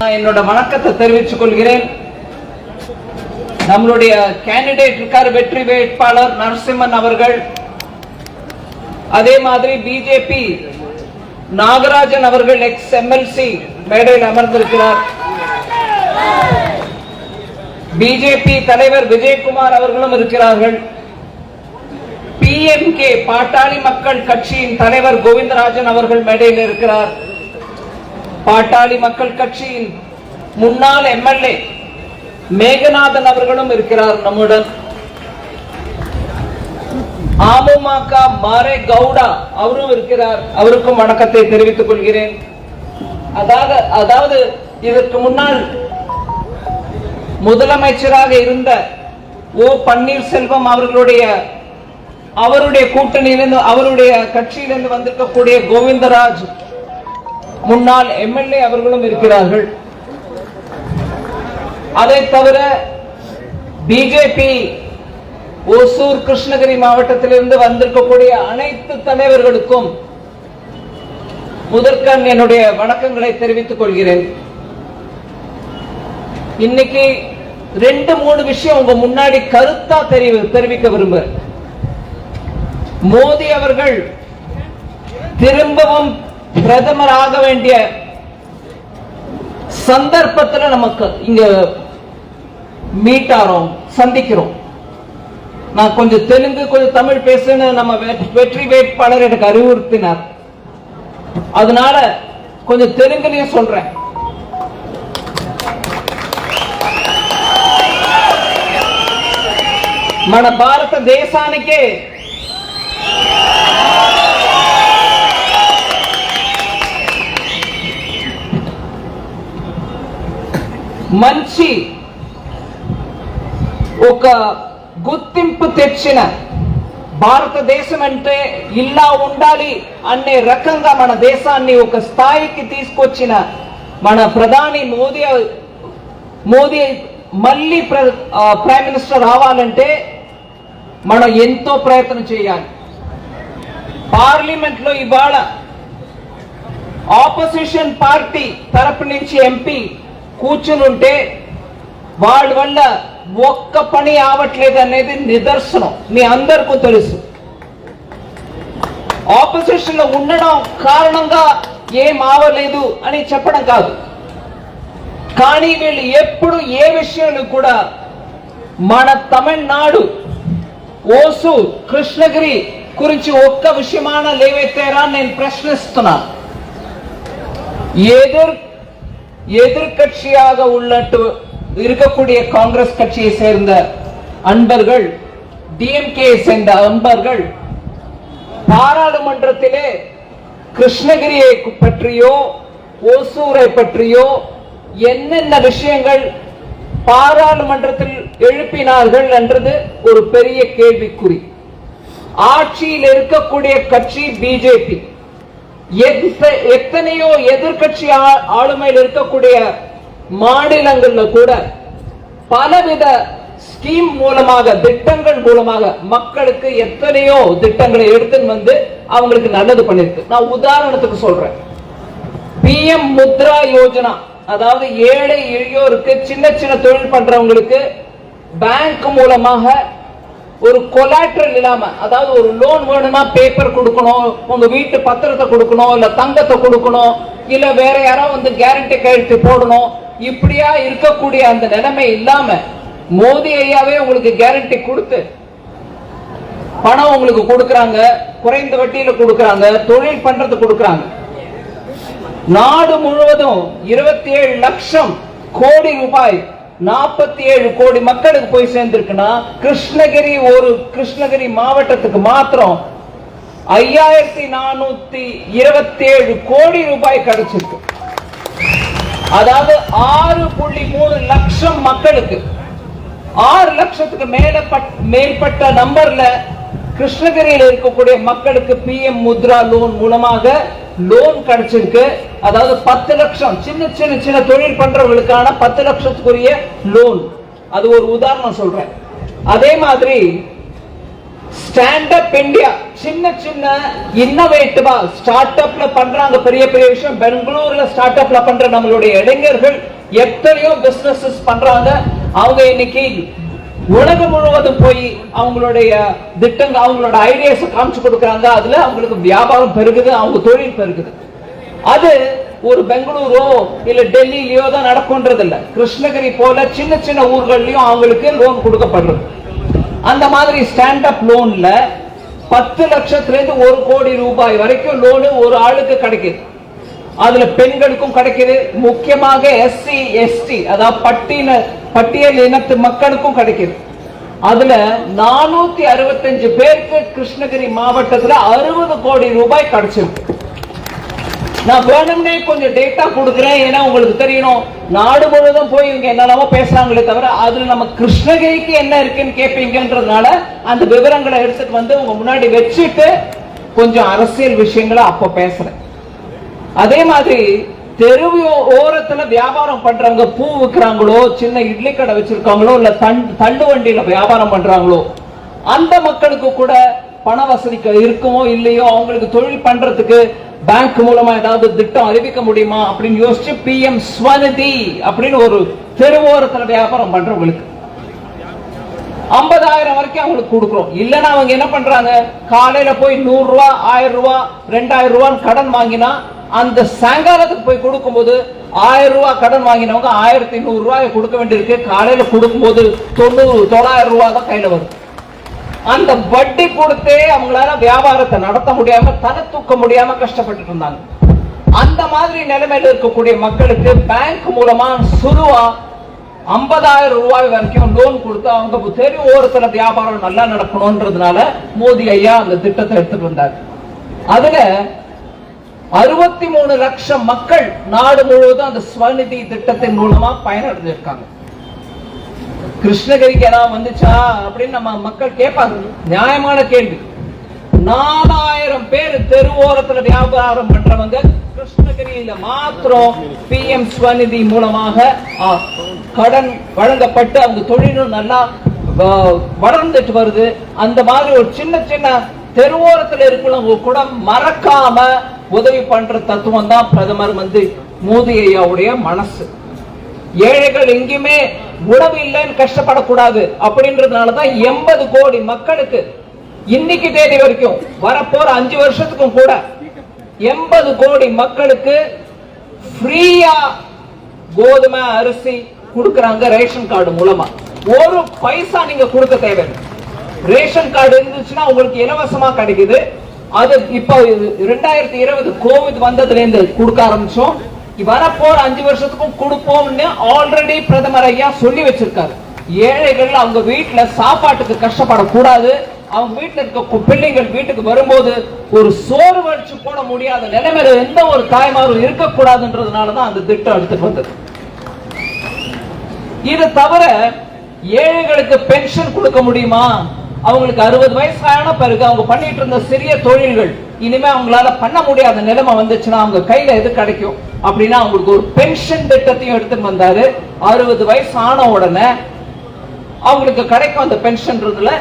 நான் என்னோட வணக்கத்தை தெரிவித்துக் கொள்கிறேன். நம்மளுடைய கேண்டிடேட் இருக்கார் வெற்றி வேட்பாளர் நரசிம்மன் அவர்கள். அதே மாதிரி பிஜேபி நாகராஜன் அவர்கள் எக்ஸ் எம்எல்சி மேடையில் அமர்ந்திருக்கிறார். பிஜேபி தலைவர் விஜயகுமார் அவர்களும் இருக்கிறார்கள். பிஎம்கே பாட்டாளி மக்கள் கட்சியின் தலைவர் கோவிந்தராஜன் அவர்கள் மேடையில் இருக்கிறார். பாட்டாளி மக்கள் கட்சியின் முன்னாள் எம்எல்ஏ மேகநாதன் அவர்களும் இருக்கிறார் நம்முடன் அமமுக மாரே கவுடா அவரும் இருக்கிறார். அவருக்கும் வணக்கத்தை தெரிவித்துக் கொள்கிறேன். அதாவது அதாவது இதற்கு முன்னால் முதலமைச்சராக இருந்த ஓ பன்னீர்செல்வம் அவர்களுடைய அவருடைய கூட்டணியிலிருந்து அவருடைய கட்சியிலிருந்து வந்திருக்கக்கூடிய கோவிந்தராஜ் முன்னாள் எம்எல்ஏ அவர்களும் இருக்கிறார்கள். அதை தவிர பிஜேபி ஓசூர் கிருஷ்ணகிரி மாவட்டத்திலிருந்து வந்திருக்கக்கூடிய அனைத்து தலைவர்களுக்கும் முதற்கண் என்னுடைய வணக்கங்களை தெரிவித்துக் கொள்கிறேன். இன்னைக்கு ரெண்டு மூணு விஷயம் உங்க முன்னாடி கருத்தா தெரிவி தெரிவிக்க விரும்புறேன். மோடி அவர்கள் திரும்பவும் பிரதமர் ஆக வேண்டிய சந்தர்ப்பத்துல நமக்கு இங்க மீட் ஆறோம் சந்திக்கிறோம் நான் கொஞ்சம் தெலுங்கு கொஞ்சம் தமிழ் பேசுன்னு நம்ம வெ- வெற்றி வேட்பாளர் எனக்கு அறிவுறுத்தினார் அதனால கொஞ்சம் தெலுங்குலயும் சொல்றேன் మన భారతదేశానికి మంచి ఒక గుర్తింపు తెచ్చిన భారతదేశం అంటే ఇలా ఉండాలి అనే రకంగా మన దేశాన్ని ఒక స్థాయికి తీసుకొచ్చిన మన ప్రధాని మోదీ మోదీ మళ్ళీ ప్ర- ప్రైమ్ మినిస్టర్ రావాలంటే మనం ఎంతో ప్రయత్నం చేయాలి. పార్లమెంట్లో ఇవాళ ఆపోజిషన్ పార్టీ తరపు నుంచి ఎంపీ కూర్చునుంటే వాడి వల్ల ఒక్క పని ఆవట్లేదు అనేది నిదర్శనం. మీ అందరికీ తెలుసు. ఆపోజిషన్లో ఉండడం కారణంగా ఏం ఆవలేదు అని చెప్పడం కాదు. కానీ వీళ్ళు ఎప్పుడు ఏ విషయంలో కూడా మన తమిళనాడు ఓసు కృష్ణగిరి గురించి ఒక్క విషయమాన లేవెత్తారా నేను ప్రశ్నిస్తున్నాను ఎదురు எதிர்கட்சியாக உள்ளட்டு இருக்கக்கூடிய காங்கிரஸ் கட்சியை சேர்ந்த அன்பர்கள் டிஎம்கே சேர்ந்த அன்பர்கள் பாராளுமன்றத்திலே கிருஷ்ணகிரியை பற்றியோ ஓசூரை பற்றியோ என்னென்ன விஷயங்கள் பாராளுமன்றத்தில் எழுப்பினார்கள் என்றது ஒரு பெரிய கேள்விக்குறி. ஆட்சியில் இருக்கக்கூடிய கட்சி பிஜேபி எத்தனையோ எதிர்க்கட்சி ஆ- ஆளுமையில் இருக்கக்கூடிய மாநிலங்கள்ல கூட பலவித ஸ்கீம் மூலமாக திட்டங்கள் மூலமாக மக்களுக்கு எத்தனையோ திட்டங்களை எடுத்துன்னு வந்து அவங்களுக்கு நல்லது பண்ணிருக்கு. நான் உதாரணத்துக்கு சொல்றேன். பிஎம் முத்ரா யோஜனா அதாவது ஏழை எளியோருக்கு சின்ன சின்ன தொழில் பண்றவங்களுக்கு பேங்க் மூலமாக ஒரு கொலாட்ரல் இல்லாம அதாவது ஒரு லோன் வேணும்னா பேப்பர் கொடுக்கணும் உங்க வீட்டு பத்திரத்தை கொடுக்கணும் இல்ல தங்கத்தை கொடுக்கணும் இல்ல வேற யாரோ வந்து கேரண்டி கையெழுத்து போடணும் இப்படியா இருக்கக்கூடிய அந்த நிலைமை இல்லாம மோதி ஐயாவே உங்களுக்கு கேரண்டி கொடுத்து பணம் உங்களுக்கு கொடுக்கறாங்க குறைந்த வட்டியில கொடுக்கறாங்க தொழில் பண்றது கொடுக்கறாங்க. நாடு முழுவதும் இருபத்தி ஏழு லட்சம் கோடி ரூபாய் நாற்பத்தி ஏழு கோடி மக்களுக்கு போய் சேர்ந்திருக்குன்னா கிருஷ்ணகிரி ஒரு கிருஷ்ணகிரி மாவட்டத்துக்கு மாத்திரம் ஐயாயிரத்தி நானூத்தி இருபத்தி ஏழு கோடி ரூபாய் கிடைச்சிருக்கு. அதாவது ஆறு புள்ளி மூணு லட்சம் மக்களுக்கு. ஆறு லட்சத்துக்கு மேல பட்- மேற்பட்ட நம்பர்ல கிருஷ்ணகிரியில் இருக்கக்கூடிய மக்களுக்கு பிஎம் முத்ரா லோன் மூலமாக லோன் கிடைச்சிருக்கு. அதாவது பத்து லட்சம் சின்ன சின்ன சின்ன தொழில் பண்றவங்களுக்கான பத்து லட்சத்துக்குரிய லோன் அது ஒரு உதாரணம் சொல்றேன். அதே மாதிரி ஸ்டாண்ட் அப் இந்தியா சின்ன சின்ன இன்னோவேட்டிவா ஸ்டார்ட் அப்ல பண்றாங்க. பெரிய பெரிய விஷயம். பெங்களூர்ல ஸ்டார்ட் அப்ல பண்ற நம்மளுடைய இளைஞர்கள் எத்தனையோ பிசினஸஸ் பண்றாங்க. அவங்க இன்னைக்கு உலகம் முழுவதும் போய் அவங்களுடைய திட்டங்கள் அவங்களோட ஐடியாஸ் காமிச்சு கொடுக்குறாங்க. அதுல அவங்களுக்கு வியாபாரம் பெருகுது அவங்க தொழில் பெருகுது. அது ஒரு பெங்களூரோ இல்ல டெல்லியிலயோ தான் நடக்கும்ன்றது இல்ல கிருஷ்ணகிரி போல சின்ன சின்ன ஊர்கள்லயும் அவங்களுக்கு லோன் கொடுக்கப்படுறது. அந்த மாதிரி ஸ்டாண்ட் அப் லோன்ல பத்து லட்சத்துல இருந்து ஒரு கோடி ரூபாய் வரைக்கும் லோனு ஒரு ஆளுக்கு கிடைக்குது. அதுல பெண்களுக்கும் கிடைக்குது. முக்கியமாக எஸ்சி எஸ்டி அதாவது பட்டியல பட்டியல் இனத்து மக்களுக்கும் கிடைக்குது. அதுல நானூத்தி அறுபத்தஞ்சு பேருக்கு கிருஷ்ணகிரி மாவட்டத்துல அறுபது கோடி ரூபாய் கிடைச்சிருக்கு. நான் வேணும்னே கொஞ்சம் டேட்டா கொடுக்குறேன். ஏன்னா உங்களுக்கு தெரியணும் நாடு முழுவதும் போய் இவங்க என்னெல்லாமோ பேசுறாங்களே தவிர அதுல நம்ம கிருஷ்ணகிரிக்கு என்ன இருக்குன்னு கேட்பீங்கன்றதுனால அந்த விவரங்களை எடுத்துட்டு வந்து உங்க முன்னாடி வச்சுட்டு கொஞ்சம் அரசியல் விஷயங்களை அப்போ பேசுறேன். அதே மாதிரி தெருவு ஓரத்துல வியாபாரம் பண்றவங்க பூ விற்கிறாங்களோ சின்ன இட்லி கடை வச்சிருக்காங்களோ இல்ல தண்- தள்ளு வண்டியில வியாபாரம் பண்றாங்களோ அந்த மக்களுக்கு கூட பண வசதி இருக்குமோ இல்லையோ அவங்களுக்கு தொழில் பண்றதுக்கு பேங்க் மூலமா ஏதாவது திட்டம் அறிவிக்க முடியுமா அப்படின்னு யோசிச்சு பி எம் ஸ்வநிதி அப்படின்னு ஒரு தெருவோரத்துல வியாபாரம் பண்றவங்களுக்கு ஐம்பதாயிரம் வரைக்கும் அவங்களுக்கு கொடுக்குறோம். இல்லைன்னா அவங்க என்ன பண்றாங்க? காலையில போய் நூறு ரூபா ஆயிரம் ரூபா ரெண்டாயிரம் ரூபான்னு கடன் வாங்கினா அந்த சாயங்காலத்துக்கு போய் கொடுக்கும்போது ஆயிரம் ரூபாய் கடன் வாங்கினவங்க ஆயிரத்தி நூறு ரூபாய் கொடுக்க வேண்டியிருக்கு. காலையில கொடுக்கும்போது தொண்ணூறு தொள்ளாயிரம் ரூபாய் தான் கையில வரும். அந்த வட்டி கொடுத்தே அவங்களால வியாபாரத்தை நடத்த முடியாம தலை தூக்க முடியாம கஷ்டப்பட்டுட்டு இருந்தாங்க. அந்த மாதிரி நிலைமையில இருக்கக்கூடிய மக்களுக்கு பேங்க் மூலமா சுருவா ஐம்பதாயிரம் ரூபாய் வரைக்கும் லோன் கொடுத்து அவங்க தெரியும் ஓரத்துல வியாபாரம் நல்லா நடக்கணும்ன்றதுனால மோடி ஐயா அந்த திட்டத்தை எடுத்துட்டு வந்தார். அதுல அறுபத்தி மூணு லட்சம் மக்கள் நாடு முழுவதும் அந்த ஸ்வநிதி திட்டத்தின் மூலமா பயனடைஞ்சிருக்காங்க. கிருஷ்ணகிரிக்கு எல்லாம் வந்துச்சா அப்படின்னு நம்ம மக்கள் கேட்பாங்க. நியாயமான கேள்வி. நாலாயிரம் பேர் தெருவோரத்துல வியாபாரம் பண்றவங்க கிருஷ்ணகிரியில மாத்திரம் பி எம் ஸ்வநிதி மூலமாக கடன் வழங்கப்பட்டு அவங்க தொழிலும் நல்லா வளர்ந்துட்டு வருது. அந்த மாதிரி ஒரு சின்ன சின்ன தெருவோரத்தில் இருக்கிறவங்க கூட மறக்காம உதவி பண்ற தத்துவம் தான் பிரதமர் வந்து மோதி ஐயாவுடைய மனசு. ஏழைகள் எங்கேயுமே உணவு இல்லைன்னு கஷ்டப்படக்கூடாது அப்படின்றதுனாலதான் எண்பது கோடி மக்களுக்கு இன்னைக்கு தேதி வரைக்கும் வரப்போற அஞ்சு வருஷத்துக்கும் கூட எண்பது கோடி மக்களுக்கு ஃப்ரீயா கோதுமை அரிசி கொடுக்கறாங்க ரேஷன் கார்டு மூலமா. ஒரு பைசா நீங்க கொடுக்க தேவையில்லை. ரேஷன் கார்டு இருந்துச்சுன்னா உங்களுக்கு இலவசமா கிடைக்குது. அது இப்போ ரெண்டாயிரத்தி இருபது கோவிட் வந்ததுல இருந்து கொடுக்க ஆரம்பிச்சோம். வரப்போற அஞ்சு வருஷத்துக்கும் கொடுப்போம்னு ஆல்ரெடி பிரதமர் ஐயா சொல்லி வச்சிருக்காரு. ஏழைகள் அவங்க வீட்டுல சாப்பாட்டுக்கு கஷ்டப்படக்கூடாது. அவங்க வீட்டுல இருக்க பிள்ளைகள் வீட்டுக்கு வரும்போது ஒரு சோறு வடிச்சு போட முடியாத நிலைமையில எந்த ஒரு தாய்மாரும் இருக்கக்கூடாதுன்றதுனாலதான் அந்த திட்டம் எடுத்துட்டு வந்தது. இது தவிர ஏழைகளுக்கு பென்ஷன் கொடுக்க முடியுமா? அவங்களுக்கு அறுபது வயசு ஆன பிறகு அவங்க பண்ணிட்டு இருந்த சிறிய தொழில்கள் இனிமே அவங்களால பண்ண முடியாத நிலைமை வந்துச்சுன்னா அவங்க கையில எது கிடைக்கும்? அப்படின்னா அவங்களுக்கு ஒரு பென்ஷன் திட்டத்தையும் எடுத்துட்டு வந்தாரு. அறுபது வயசு ஆன உடனே அவங்களுக்கு கிடைக்கும் அந்த பென்ஷன்ன்றதுல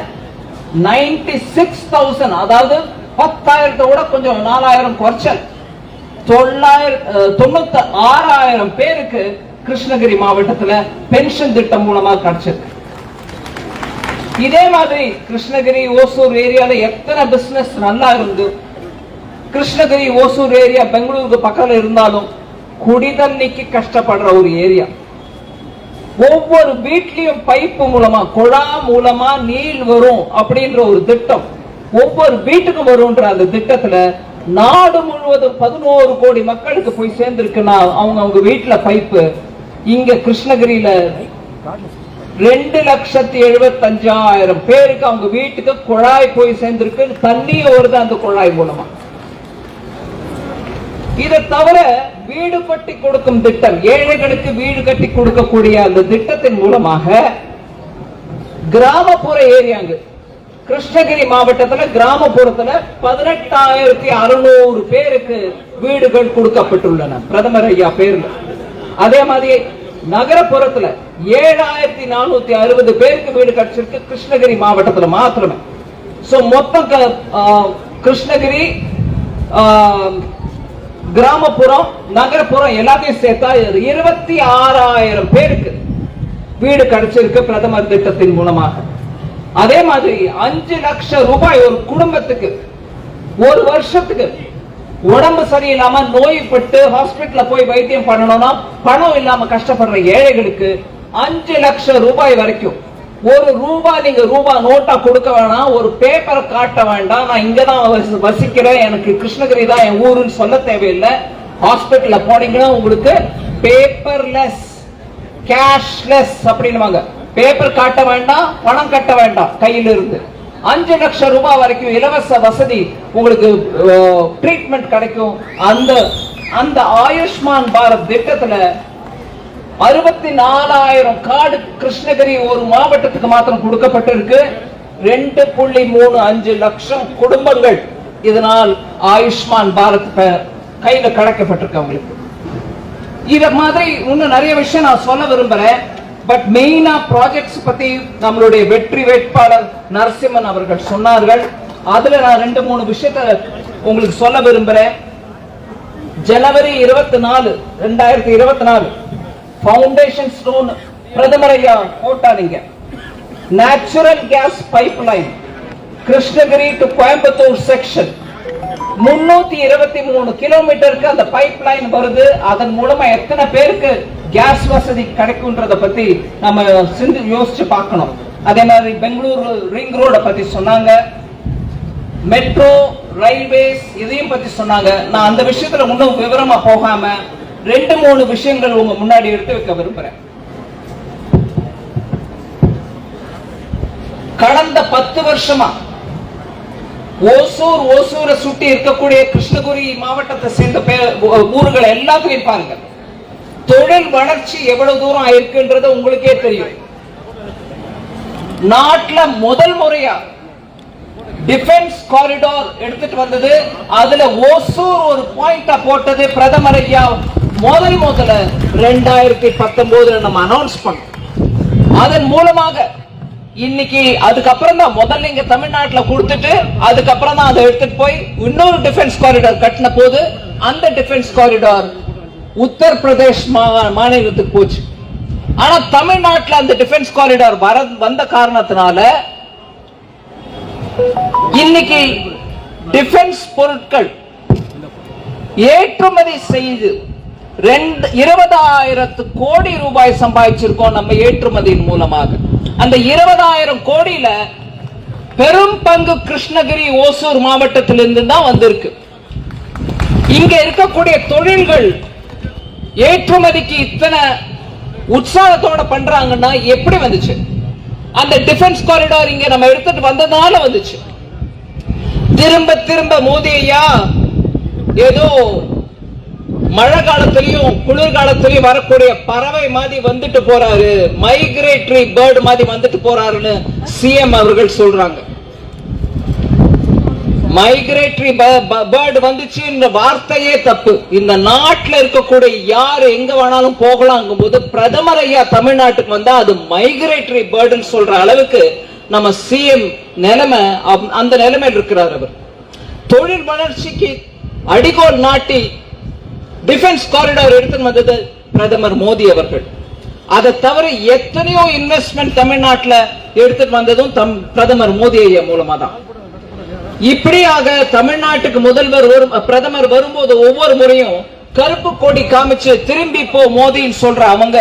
நைன்டி சிக்ஸ் தௌசண்ட் அதாவது பத்தாயிரத்தை விட கொஞ்சம் நாலாயிரம் குறைச்சல். தொள்ளாயிரம் தொண்ணூத்தி ஆறாயிரம் பேருக்கு கிருஷ்ணகிரி மாவட்டத்துல பென்ஷன் திட்டம் மூலமா கிடைச்சிருக்கு. இதே மாதிரி கிருஷ்ணகிரி ஓசூர் ஏரியால எத்தனை பிசினஸ் நல்லா இருந்து கிருஷ்ணகிரி ஓசூர் ஏரியா பெங்களூருக்கு பக்கத்துல இருந்தாலும் குடி தண்ணிக்கு கஷ்டப்படுற ஒரு ஏரியா. ஒவ்வொரு வீட்லயும் பைப்பு மூலமா குழா மூலமா நீர் வரும் அப்படின்ற ஒரு திட்டம். ஒவ்வொரு வீட்டுக்கும் வரும்ன்ற அந்த திட்டத்துல நாடு முழுவதும் பதினோரு கோடி மக்களுக்கு போய் சேர்ந்திருக்குன்னா அவங்க அவங்க வீட்டுல பைப்பு இங்க கிருஷ்ணகிரியில ரெண்டு லட்சத்தி எழுபத்தஞ்சாயிரம் பேருக்கு அவங்க வீட்டுக்கு குழாய் போய் சேர்ந்திருக்கு. தண்ணி வருது அந்த குழாய் மூலமா. இதை தவிர வீடு கட்டி கொடுக்கும் திட்டம் ஏழைகளுக்கு வீடு கட்டி கொடுக்கக்கூடிய அந்த திட்டத்தின் மூலமாக கிராமப்புற ஏரியாங்க. கிருஷ்ணகிரி மாவட்டத்துல கிராமப்புறத்துல பதினெட்டாயிரத்தி அறுநூறு பேருக்கு வீடுகள் கொடுக்கப்பட்டுள்ளன. பிரதமர் ஐயா பேர்ல. அதே மாதிரி நகரப்புறத்துல ஏழாயிரத்தி நானூத்தி அறுபது பேருக்கு வீடு கிடைச்சிருக்கு கிருஷ்ணகிரி மாவட்டத்துல மாத்திரமே. சோ மொத்தம் க- கிருஷ்ணகிரி கிராமப்புறம் நகரப்புறம் எல்லாத்தையும் சேர்த்தா இருபத்தி ஆறாயிரம் பேருக்கு வீடு கிடைச்சிருக்கு பிரதமர் திட்டத்தின் மூலமாக. அதே மாதிரி அஞ்சு லட்சம் ரூபாய் ஒரு குடும்பத்துக்கு ஒரு வருஷத்துக்கு உடம்பு சரியில்லாம நோய்பட்டு ஹாஸ்பிட்டல போய் வைத்தியம் பண்ணணும்னா பணம் இல்லாம கஷ்டப்படுற ஏழைகளுக்கு அஞ்சு லட்சம் ரூபாய் வரைக்கும். ஒரு ரூபாய் நீங்க ரூபாய் நோட்டா கொடுக்க வேணாம். ஒரு பேப்பரை காட்ட வேண்டாம். நான் இங்கதான் வசி- வசிக்கிறேன். எனக்கு கிருஷ்ணகிரி தான் என் ஊருன்னு சொல்ல தேவையில்லை. ஹாஸ்பிட்டல்ல போனீங்கன்னா உங்களுக்கு பேப்பர்லெஸ் கேஷ்லெஸ் அப்படின்னுவாங்க. பேப்பர் காட்ட வேண்டாம் பணம் கட்ட வேண்டாம் கையில இருந்து அஞ்சு லட்சம் ரூபாய் வரைக்கும் இலவச வசதி உங்களுக்கு ட்ரீட்மெண்ட் கிடைக்கும். அந்த அந்த ஆயுஷ்மான் பாரத் திட்டத்துல அறுபத்தி நாலாயிரம் கார்டு கிருஷ்ணகிரி ஒரு மாவட்டத்துக்கு மாத்திரம் கொடுக்கப்பட்டிருக்கு. ரெண்டு புள்ளி மூணு அஞ்சு லட்சம் குடும்பங்கள் இதனால் ஆயுஷ்மான் பாரத் கையில கிடைக்கப்பட்டிருக்கு அவங்களுக்கு. இத மாதிரி இன்னும் நிறைய விஷயம் நான் சொல்ல விரும்புறேன். பட் மெயினா ப்ராஜெக்ட்ஸ் பத்தி நம்மளுடைய வெற்றி வேட்பாளர் நரசிம்மன் அவர்கள் சொன்னார்கள். அதுல நான் ரெண்டு மூணு விஷயத்த உங்களுக்கு சொல்ல விரும்புறேன். ஜனவரி இருபத்தி நாலு ரெண்டாயிரத்தி இருபத்தி நாலு ஃபவுண்டேஷன் ஸ்டோன் பிரதமர் ஐயா போட்டாருங்க. Natural gas pipeline Krishnagiri to Coimbatore section முன்னூத்தி இருபத்தி மூணு கிலோமீட்டருக்கு அந்த பைப் லைன் வருது. அதன் மூலமா எத்தனை பேருக்கு கேஸ் வசதி கிடைக்கும்ன்றத பத்தி நம்ம சிந்து யோசிச்சு பார்க்கணும். அதே மாதிரி பெங்களூர் ரிங் ரோட பத்தி சொன்னாங்க. மெட்ரோ ரயில்வேஸ் இதையும் பத்தி சொன்னாங்க. நான் அந்த விஷயத்துல இன்னும் விவரமா போகாம ரெண்டு மூணு விஷயங்கள் உங்க முன்னாடி எடுத்து வைக்க விரும்புறேன். கடந்த பத்து வருஷமா ஓசூர் ஓசூரை சுட்டி இருக்கக்கூடிய கிருஷ்ணகிரி மாவட்டத்தை சேர்ந்த பே- ஊ- ஊர்கள் எல்லாத்துலயும் பாருங்க. தொழில் வளர்ச்சி எவ்வளவு தூரம் ஆயிருக்குன்றது உங்களுக்கே தெரியும். நாட்டில் முதல் முறையா டிஃபென்ஸ் காரிடார் எடுத்துட்டு வந்தது. அதுல ஓசூர் ஒரு பாயிண்டா போட்டது பிரதமர் ஐயா. முதல் முதல்ல ரெண்டாயிரத்தி பத்தொன்பதுல நம்ம அனௌன்ஸ் பண்ணோம். அதன் மூலமாக இன்னைக்கு அதுக்கப்புறம் தான் முதல்ல இங்க தமிழ்நாட்டில் கொடுத்துட்டு அதுக்கப்புறம் தான் அதை எடுத்துட்டு போய் இன்னொரு டிஃபென்ஸ் காரிடார் கட்டின போது அந்த டிஃபென்ஸ் காரிடார் உத்தரப்பிரதேஷ் மா- மாநிலத்துக்கு போச்சு. ஆனா தமிழ்நாட்டில் அந்த டிஃபென்ஸ் காரிடார் வர வந்த காரணத்தினால இன்னைக்கு டிஃபென்ஸ் பொருட்கள் ஏற்றுமதி செய்து ரெண்டு இருபதாயிரத்து கோடி ரூபாய் சம்பாதிச்சிருக்கோம் நம்ம ஏற்றுமதியின் மூலமாக. அந்த இருபதாயிரம் கோடியில பெரும் பங்கு கிருஷ்ணகிரி ஓசூர் மாவட்டத்திலிருந்து தான் வந்திருக்கு. இங்க இருக்கக்கூடிய தொழில்கள் ஏற்றுமதிக்கு இத்தனை உற்சாகத்தோட பண்றாங்கன்னா எப்படி வந்துச்சு? அந்த டிஃபென்ஸ் காரிடார் இங்க நம்ம எடுத்துட்டு வந்ததுனால வந்துச்சு. திரும்ப திரும்ப மோதி ஐயா ஏதோ மழை காலத்திலையும் குளிர்காலத்திலையும் வரக்கூடிய பறவை மாதிரி வந்துட்டு போறாரு. மைக்ரேட்டரி பேர்டு மாதிரி வந்துட்டு போறாருன்னு சிஎம் அவர்கள் சொல்றாங்க. மைக்ரேட்டரி பேர்டு வந்துச்சுன்ற வார்த்தையே தப்பு. இந்த நாட்டுல இருக்கக்கூடிய யார் எங்க வேணாலும் போகலாங்கும் போது பிரதமர் ஐயா தமிழ்நாட்டுக்கு வந்தா அது மைக்ரேட்டரி பேர்டுன்னு சொல்ற அளவுக்கு நம்ம சிஎம் நிலைமை அந்த நிலைமையில் இருக்கிறார் அவர். தொழில் வளர்ச்சிக்கு அடிகோல் நாட்டி டிஃபென்ஸ் காரிடார் எடுத்துன்னு வந்தது பிரதமர் மோடி அவர்கள். அதை தவிர எத்தனையோ இன்வெஸ்ட்மெண்ட் தமிழ்நாட்டுல எடுத்துட்டு வந்ததும் தம் பிரதமர் மோடி ஐயா மூலமா தான் இப்படியாக தமிழ்நாட்டுக்கு முதல்வர் வரும் பிரதமர் வரும்போது ஒவ்வொரு முறையும் கருப்பு கொடி காமிச்சு திரும்பி போ மோதின்னு சொல்ற அவங்க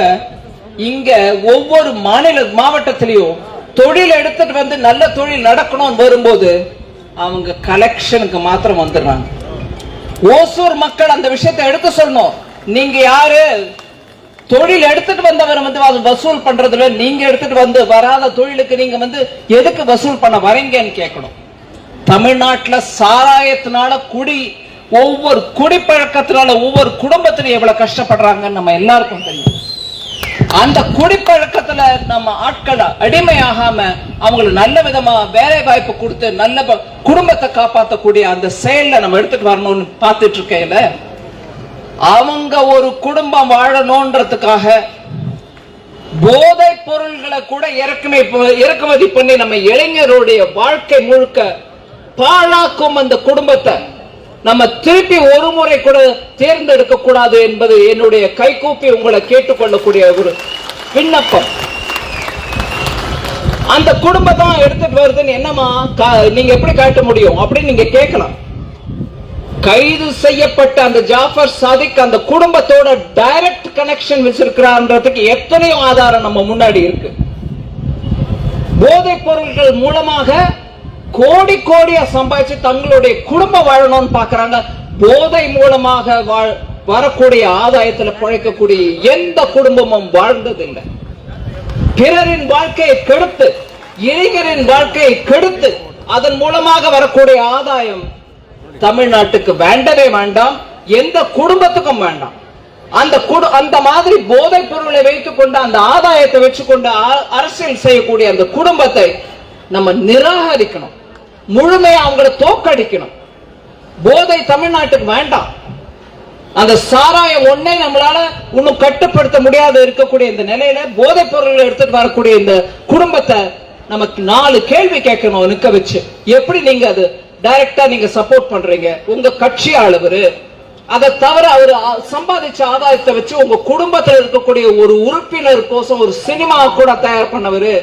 இங்க ஒவ்வொரு மாநில மாவட்டத்திலையும் தொழில் எடுத்துட்டு வந்து நல்ல தொழில் நடக்கணும்னு வரும்போது அவங்க கலெக்ஷனுக்கு மாத்திரம் வந்துடுறாங்க. ஓசூர் மக்கள் அந்த விஷயத்தை எடுத்து சொல்லணும். நீங்க யாரு? தொழில் எடுத்துட்டு வந்தவர் வந்து அது வசூல் பண்றதுல நீங்க எடுத்துட்டு வந்து வராத தொழிலுக்கு நீங்க வந்து எதுக்கு வசூல் பண்ண வரீங்கன்னு கேட்கணும். தமிழ்நாட்டுல சாராயத்தினால குடி ஒவ்வொரு குடிப்பழக்கத்தினால ஒவ்வொரு குடும்பத்திலும் எவ்வளவு கஷ்டப்படுறாங்கன்னு நம்ம எல்லாருக்கும் தெரியும். அந்த குடிப்பழக்கத்துல நம்ம ஆட்களை அடிமையாகாம அவங்களுக்கு நல்ல விதமா வேலை வாய்ப்பு கொடுத்து நல்ல ப- குடும்பத்தை காப்பாற்றக்கூடிய அந்த செயல்ல நம்ம எடுத்துட்டு வரணும்னு பார்த்துட்டு இருக்கையில அவங்க ஒரு குடும்பம் வாழணும்ன்றதுக்காக போதை பொருள்களை கூட இறக்குமை இறக்குமதி பண்ணி நம்ம இளைஞருடைய வாழ்க்கை முழுக்க பாழாக்கும் அந்த குடும்பத்தை நம்ம திருப்பி ஒரு முறை கூட தேர்ந்தெடுக்க கூடாது என்பது என்னுடைய கைகூப்பி உங்களை கேட்டுக்கொள்ளக்கூடிய ஒரு விண்ணப்பம். அந்த குடும்பம் தான் எடுத்துட்டு வருதுன்னு என்னமா கா- நீங்க எப்படி காட்ட முடியும்? அப்படின்னு நீங்க கேட்கலாம். கைது செய்யப்பட்ட அந்த ஜாஃபர் சாதிக் அந்த குடும்பத்தோட டைரக்ட் கனெக்ஷன் வச்சிருக்கிறான்றதுக்கு எத்தனையோ ஆதாரம் நம்ம முன்னாடி இருக்கு. போதைப் பொருட்கள் மூலமாக கோடி கோடியா சம்பாதிச்சு தங்களுடைய குடும்பம் வாழணும்னு பாக்குறாங்க போதை மூலமாக வாழ்- வரக்கூடிய ஆதாயத்துல பிழைக்கக்கூடிய எந்த குடும்பமும் வாழ்ந்ததில்லை. பிறரின் வாழ்க்கையை கெடுத்து இளைஞரின் வாழ்க்கையை கெடுத்து அதன் மூலமாக வரக்கூடிய ஆதாயம் தமிழ்நாட்டுக்கு வேண்டவே வேண்டாம் எந்த குடும்பத்துக்கும் வேண்டாம். அந்த அந்த மாதிரி போதை பொருளை வைத்துக் கொண்டு அந்த ஆதாயத்தை வச்சுக்கொண்டு அ- அரசியல் செய்யக்கூடிய அந்த குடும்பத்தை நம்ம நிராகரிக்கணும். முழுமையா அவங்கள தோக்கடிக்கணும் போதை தமிழ்நாட்டுக்கு வேண்டாம். அந்த சாராயம் ஒன்னே நம்மளால இன்னும் கட்டுப்படுத்த முடியாத இருக்கக்கூடிய இந்த நிலையில போதைப் பொருள் எடுத்துட்டு வரக்கூடிய இந்த குடும்பத்தை நமக்கு நாலு கேள்வி கேட்கணும் நிக்க வச்சு. எப்படி நீங்க அது டைரக்டா நீங்க சப்போர்ட் பண்றீங்க? உங்க கட்சி அளவரு அதை தவிர அவர் சம்பாதிச்ச ஆதாயத்தை வச்சு உங்க குடும்பத்துல இருக்கக்கூடிய ஒரு உறுப்பினர் கோசம் ஒரு சினிமா கூட தயார் பண்ணவரு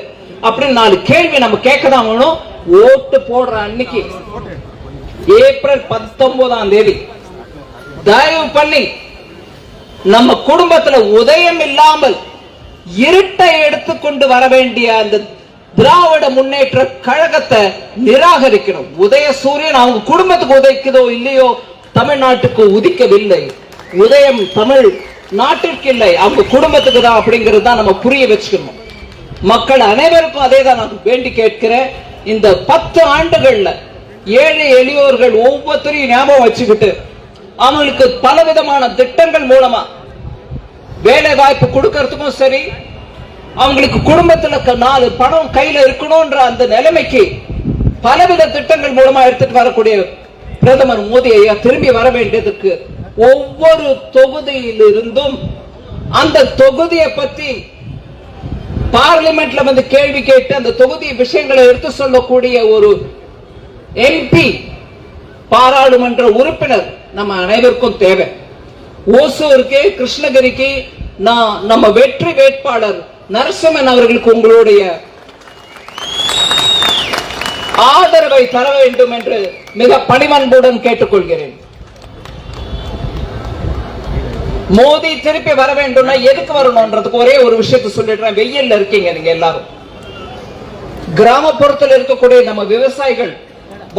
அப்படின்னு நாலு கேள்வி நம்ம கேட்க தான் வேணும். ஓட்டு போடுற அன்னைக்கு ஏப்ரல் பத்தொன்பதாம் தேதி தயவு பண்ணி நம்ம குடும்பத்துல உதயம் இல்லாமல் இருட்டை எடுத்துக்கொண்டு வர வேண்டிய அந்த திராவிட முன்னேற்ற கழகத்தை நிராகரிக்கணும். உதய சூரியன் அவங்க குடும்பத்துக்கு உதைக்குதோ இல்லையோ தமிழ்நாட்டுக்கு உதிக்கவில்லை. உதயம் தமிழ் நாட்டிற்கு இல்லை. அவங்க குடும்பத்துக்கு தான் அப்படிங்கிறது தான் நம்ம புரிய வச்சுக்கணும். மக்கள் அனைவருக்கும் அதே தான் நான் வேண்டி கேட்கிறேன். இந்த பத்து ஆண்டுகள்ல ஏழை எளியோர்கள் ஒவ்வொருத்தரையும் ஞாபகம் வச்சுக்கிட்டு அவங்களுக்கு பலவிதமான திட்டங்கள் மூலமா வேலை வாய்ப்பு கொடுக்கறதுக்கும் சரி அவங்களுக்கு குடும்பத்துல க- நாலு பணம் கையில இருக்கணும்ன்ற அந்த நிலைமைக்கு பலவித திட்டங்கள் மூலமா எடுத்துட்டு வரக்கூடிய பிரதமர் மோடி ஐயா திரும்பி வர வேண்டியதுக்கு ஒவ்வொரு தொகுதியிலிருந்தும் அந்த தொகுதியை பத்தி பார்லிமெண்ட்ல வந்து கேள்வி கேட்டு அந்த தொகுதி விஷயங்களை எடுத்து சொல்லக்கூடிய ஒரு எம்பி பாராளுமன்ற உறுப்பினர் நம்ம அனைவருக்கும் தேவை. ஓசூருக்கு கிருஷ்ணகிரிக்கு நான் நம்ம வெற்றி வேட்பாளர் நரசிம்மன் அவர்களுக்கு உங்களுடைய ஆதரவை தர வேண்டும் என்று மிக பணிவன்புடன் கேட்டுக்கொள்கிறேன். மோதி திருப்பி வர வேண்டும்னா எதுக்கு வரணும்ன்றதுக்கு ஒரே ஒரு விஷயத்தை சொல்லிடுறேன். வெயில்ல இருக்கீங்க நீங்க எல்லாரும். கிராமப்புறத்தில் இருக்கக்கூடிய நம்ம விவசாயிகள்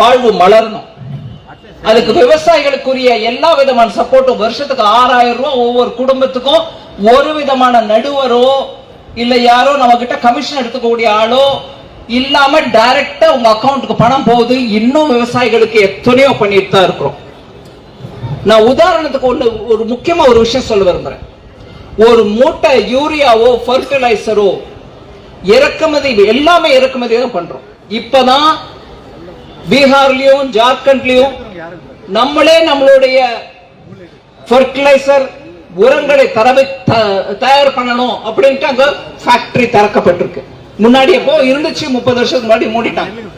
வாழ்வு மலரணும். அதுக்கு விவசாயிகளுக்குரிய எல்லா விதமான சப்போர்ட்டும் வருஷத்துக்கு ஆறாயிரம் ரூபாய் ஒவ்வொரு குடும்பத்துக்கும் ஒரு விதமான நடுவரோ இல்ல யாரோ நம்ம கிட்ட கமிஷன் எடுத்துக்கக்கூடிய ஆளோ இல்லாம டைரக்டா உங்க அக்கௌண்ட்டுக்கு பணம் போகுது. இன்னும் விவசாயிகளுக்கு எத்தனையோ பண்ணிட்டு தான் இருக்கிறோம். நான் உதாரணத்துக்கு ஒன்று ஒரு முக்கியமா ஒரு விஷயம் சொல்ல விரும்புறேன். ஒரு மூட்டை யூரியாவோ ஃபர்டிலைசரோ இறக்குமதி எல்லாமே இறக்குமதி தான் பண்றோம். இப்பதான் பீகார்லயும் ஜார்க்கண்ட்லயும் நம்மளே நம்மளுடைய ஃபர்டிலைசர் உரங்களை தரவை த- தயார் பண்ணணும் அப்படின்ட்டு அங்க ஃபேக்டரி திறக்கப்பட்டிருக்கு. முன்னாடி எப்போ இருந்துச்சு முப்பது வருஷத்துக்கு முன்னாடி மூடிட்டாங்க.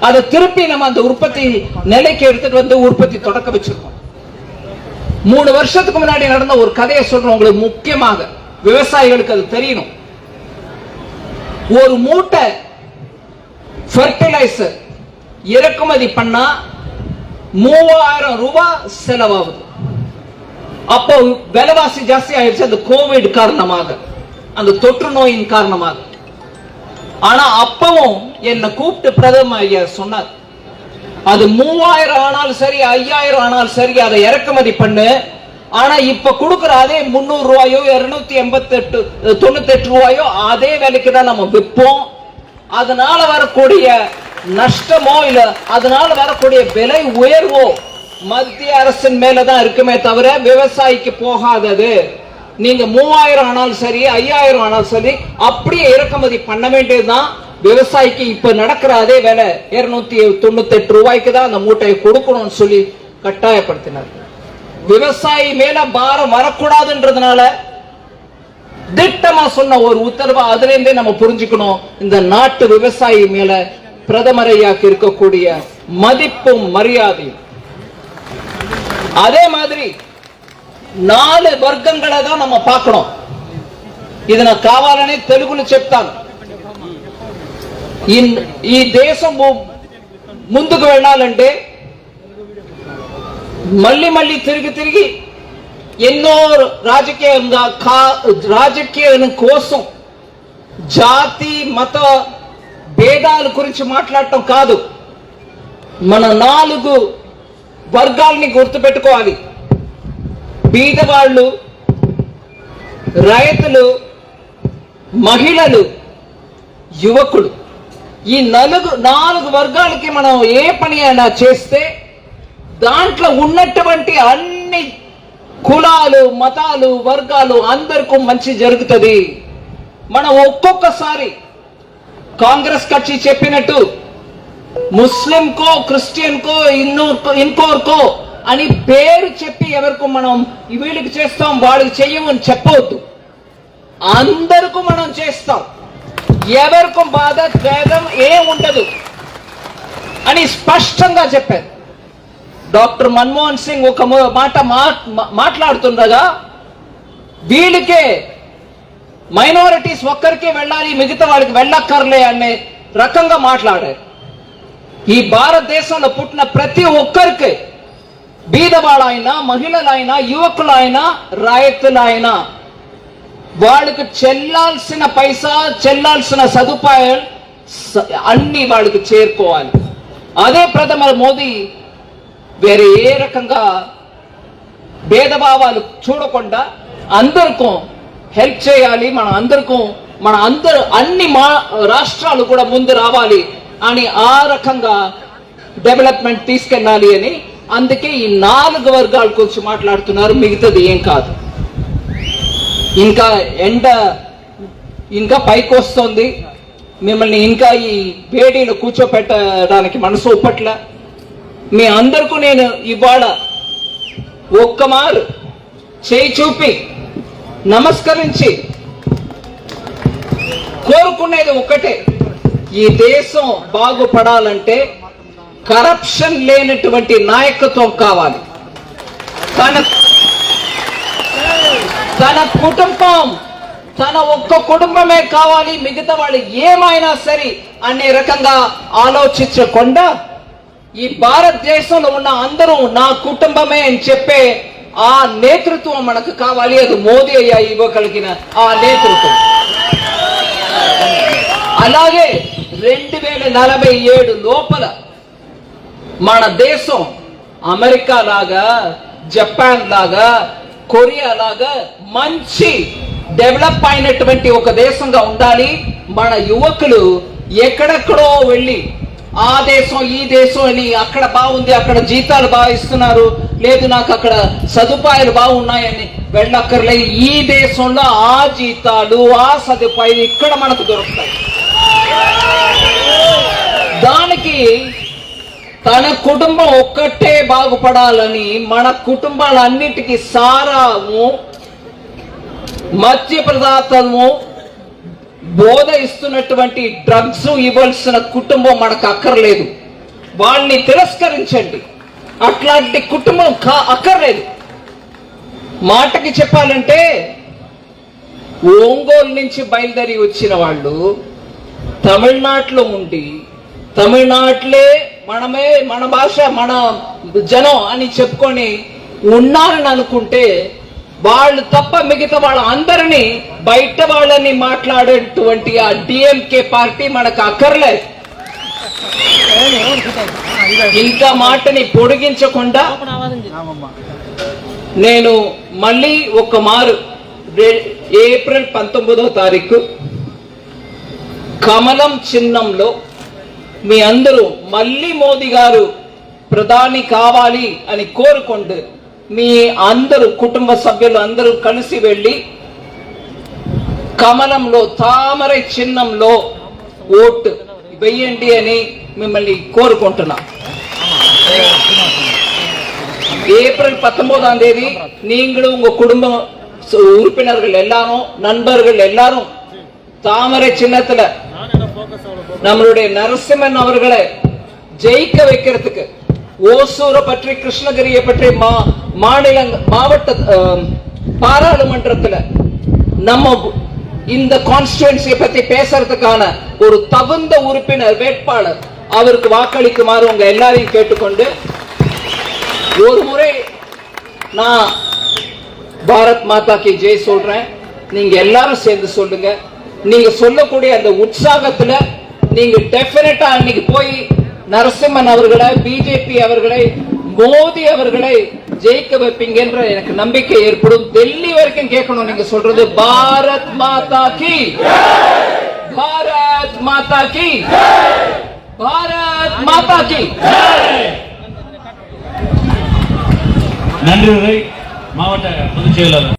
அதை திருப்பி நம்ம அந்த உற்பத்தி நிலைக்கு எடுத்துட்டு வந்து உற்பத்தி தொடக்க வச்சிருக்கோம். மூணு வருஷத்துக்கு முன்னாடி நடந்த ஒரு கதையை சொல்றேன் உங்களுக்கு முக்கியமாக. விவசாயிகளுக்கு அது தெரியணும். ஒரு மூட்டை ஃபர்டிலைசர் இறக்குமதி பண்ணா மூவாயிரம் ரூபாய் செலவாகுது. அப்போ விலைவாசி ஜாஸ்தி ஆயிடுச்சு. அந்த கோவிட் காரணமாக. அந்த தொற்று நோயின் காரணமாக. ஆனா அப்பவும் என்னை கூப்பிட்டு பிரதம ஐயா சொன்னார் அது மூவாயிரம் ஆனாலும் சரி ஐயாயிரம் ஆனாலும் சரி அதை இறக்குமதி பண்ணு. ஆனா இப்ப கொடுக்குற அதே முந்நூறு ரூபாயோ இருநூத்தி எண்பத்தி எட்டு தொண்ணூத்தி எட்டு ரூபாயோ அதே விலைக்கு தான் நம்ம விற்போம். அதனால வரக்கூடிய நஷ்டமோ இல்ல அதனால வரக்கூடிய விலை உயர்வோ மத்திய அரசின் மேலதான் இருக்குமே தவிர விவசாயிக்கு போகாதது. நீங்க மூவாயிரம் ஆனாலும் சரி ஐயாயிரம் ஆனாலும் சரி அப்படியே இறக்குமதி பண்ண வேண்டியதுதான். விவசாயிக்கு இப்ப நடக்கிற அதே விலை இருநூத்தி தொண்ணூத்தி எட்டு ரூபாய்க்கு தான் அந்த மூட்டையை கொடுக்கணும்னு சொல்லி கட்டாயப்படுத்தினார் விவசாயி மேல பாரம் வரக்கூடாதுன்றதுனால திட்டமா சொன்ன ஒரு உத்தரவு அதுல இருந்தே நம்ம புரிஞ்சுக்கணும் இந்த நாட்டு விவசாயி மேல பிரதமர் ஐயாக்கு இருக்கக்கூடிய மதிப்பும் மரியாதையும் அதே மாதிரி నాలుగు వర్గంగా நம்ம பார்க்கணும் ఇది నాకు కావాలని తెలుగులో చెప్తాను ఈ- ఈ దేశం ముందుకు వెళ్ళాలంటే మళ్ళీ మళ్ళీ తిరిగి తిరిగి ఎన్నో రాజకీయంగా కా రాజకీయం కోసం జాతి మత భేదాల గురించి మాట్లాడటం కాదు. మన నాలుగు వర్గాల్ని గుర్తుపెట్టుకోవాలి. బీదవాళ్ళు రైతులు మహిళలు యువకుడు ఈ నలుగు నాలుగు వర్గాలకి మనం ఏ పని అయినా చేస్తే దాంట్లో ఉన్నటువంటి అన్ని కులాలు మతాలు వర్గాలు అందరికీ మంచి జరుగుతుంది. మనం ఒక్కొక్కసారి కాంగ్రెస్ కక్షి చెప్పినట్టు ముస్లింకో క్రిస్టియన్కో ఇన్నో ఇంకోరికో అని పేరు చెప్పి ఎవరికో మనం వీళ్ళకి చేస్తాం వాళ్ళకి చెయ్యమని చెప్పవద్దు అందరికీ మనం చేస్తాం. ఎవరికి బాధ భేదం ఏం ఉండదు అని స్పష్టంగా చెప్పారు. డాక్టర్ మన్మోహన్ సింగ్ ఒక మాట మా- మాట్లాడుతుండగా వీళ్ళకే మైనారిటీస్ ఒక్కరికే వెళ్ళాలి మిగతా వాళ్ళకి వెళ్ళక్కర్లే అనే రకంగా మాట్లాడారు. ఈ భారతదేశంలో పుట్టిన ప్రతి ఒక్కరికి బీదవాళ్ళైనా మహిళలైనా యువకులైనా రాయతులైనా వాళ్ళకి చెల్లాల్సిన పైసా చెల్లాల్సిన సదుపాయాలు అన్ని వాళ్ళకి చేరుకోవాలి. అదే ప్రథమ మోదీ వేరే ఏ రకంగా భేదభావాలు చూడకుండా అందరికీ హెల్ప్ చేయాలి మన అందరికీ మన అందరు అన్ని మా రాష్ట్రాలు కూడా ముందు రావాలి అని ఆ రకంగా డెవలప్మెంట్ తీసుకెళ్ళాలి అని అందుకే ఈ నాలుగు వర్గాల గురించి మాట్లాడుతున్నారు మిగతాది ఏం కాదు. ఇంకా ఎండ ఇంకా పైకి వస్తుంది. మిమ్మల్ని ఇంకా ఈ వేడిని కూర్చోపెట్టడానికి మనసు ఒప్పట్ల. మీ అందరికీ నేను ఇవాళ ఒక్క మారు చేయి చూపి నమస్కరించి కోరుకునేది ఒక్కటే. ఈ దేశం బాగుపడాలంటే కరప్షన్ లేనటువంటి నాయకత్వం కావాలి. కానీ తన కుటుంబం తన ఒక్క కుటుంబమే కావాలి మిగతా వాళ్ళు ఏమైనా సరే అనే రకంగా ఆలోచించకుండా ఈ భారతదేశంలో ఉన్న అందరూ నా కుటుంబమే అని చెప్పే ఆ నేతృత్వం మనకు కావాలి అది మోదీ అయ్యా ఇవ్వగలిగిన ఆ నేతృత్వం. అలాగే రెండు వేల నలభై ఏడు లోపల మన దేశం అమెరికా లాగా జపాన్ లాగా కొరియా లాగా మంచి డెవలప్ అయినటువంటి ఒక దేశంగా ఉండాలి. మన యువకులు ఎక్కడెక్కడో వెళ్ళి ఆ దేశం ఈ దేశం అని అక్కడ బాగుంది అక్కడ జీతాలు బాగా ఇస్తున్నారు లేదు నాకు అక్కడ సదుపాయాలు బాగున్నాయని వెళ్ళక్కర్లే. ఈ దేశంలో ఆ జీతాలు ఆ సదుపాయాలు ఇక్కడ మనకు దొరుకుతాయి. దానికి తన కుటుంబం ఒక్కటే బాగుపడాలని మన కుటుంబాలన్నిటికీ సారాము మద్య పదార్థము బోధ ఇస్తున్నటువంటి డ్రగ్స్ ఇవ్వాల్సిన కుటుంబం మనకు అక్కర్లేదు. వాళ్ళని తిరస్కరించండి. అట్లాంటి కుటుంబం కా అక్కర్లేదు. మాటకి చెప్పాలంటే ఒంగోలు నుంచి బయలుదేరి వచ్చిన వాళ్ళు తమిళనాడులో ఉండి తమిళనాట్లే మనమే మన భాష మన జనం అని చెప్పుకొని ఉన్నారని అనుకుంటే వాళ్ళు తప్ప మిగతా వాళ్ళ అందరినీ బయట వాళ్ళని మాట్లాడేటువంటి ఆ డిఎంకే పార్టీ మనకు అక్కర్లేదు. ఇంకా మాటని పొడిగించకుండా నేను మళ్ళీ ఒక మారు ఏప్రిల్ పంతొమ్మిదో తారీఖు కమలం చిహ్నంలో మీ అందరూ మళ్ళీ మోదీ గారు ప్రధాని కావాలి అని కోరుకుంటూ మీ అందరూ కుటుంబ సభ్యులు అందరూ కలిసి వెళ్ళి కమలంలో తామర చిహ్నంలో ఓటు వెయ్యండి అని మిమ్మల్ని కోరుకుంటున్నా ஏப்ரல் பத்தொன்பதாம் தேதி நீங்களும் உங்க குடும்பம் சு- உறுப்பினர்கள் எல்லாரும் நண்பர்கள் எல்லாரும் தாமரை சின்னத்துல நம்மளுடைய நரசிம்மன் அவர்களை ஜெயிக்க வைக்கிறதுக்கு ஓசூரை பற்றி கிருஷ்ணகிரியை பற்றி மா மாநில மாவட்ட பாராளுமன்றத்துல நம்ம இந்த கான்ஸ்டுவன்சியை பத்தி பேசுறதுக்கான ஒரு தகுந்த உறுப்பினர் வேட்பாளர் அவருக்கு வாக்களிக்குமாறு உங்க எல்லாரையும் கேட்டுக்கொண்டு ஒரு முறை நான் பாரத் மாதா கி ஜெய் சொல்றேன். நீங்க எல்லாரும் சேர்ந்து சொல்லுங்க. நீங்க சொல்லக்கூடிய அந்த உற்சாகத்துல நீங்க டெபினட்டா அன்னைக்கு போய் நரசிம்மன் அவர்களை பிஜேபி அவர்களை மோடி அவர்களை ஜெயிக்க வைப்பீங்கன்ற எனக்கு நம்பிக்கை ஏற்படும். டெல்லி வரைக்கும் கேட்கணும் நீங்க சொல்றது. பாரத் மாதா கி பாரத் மாதா கி பாரத் மாதா கி நன்றி மாவட்ட பொதுச் செயலாளர்.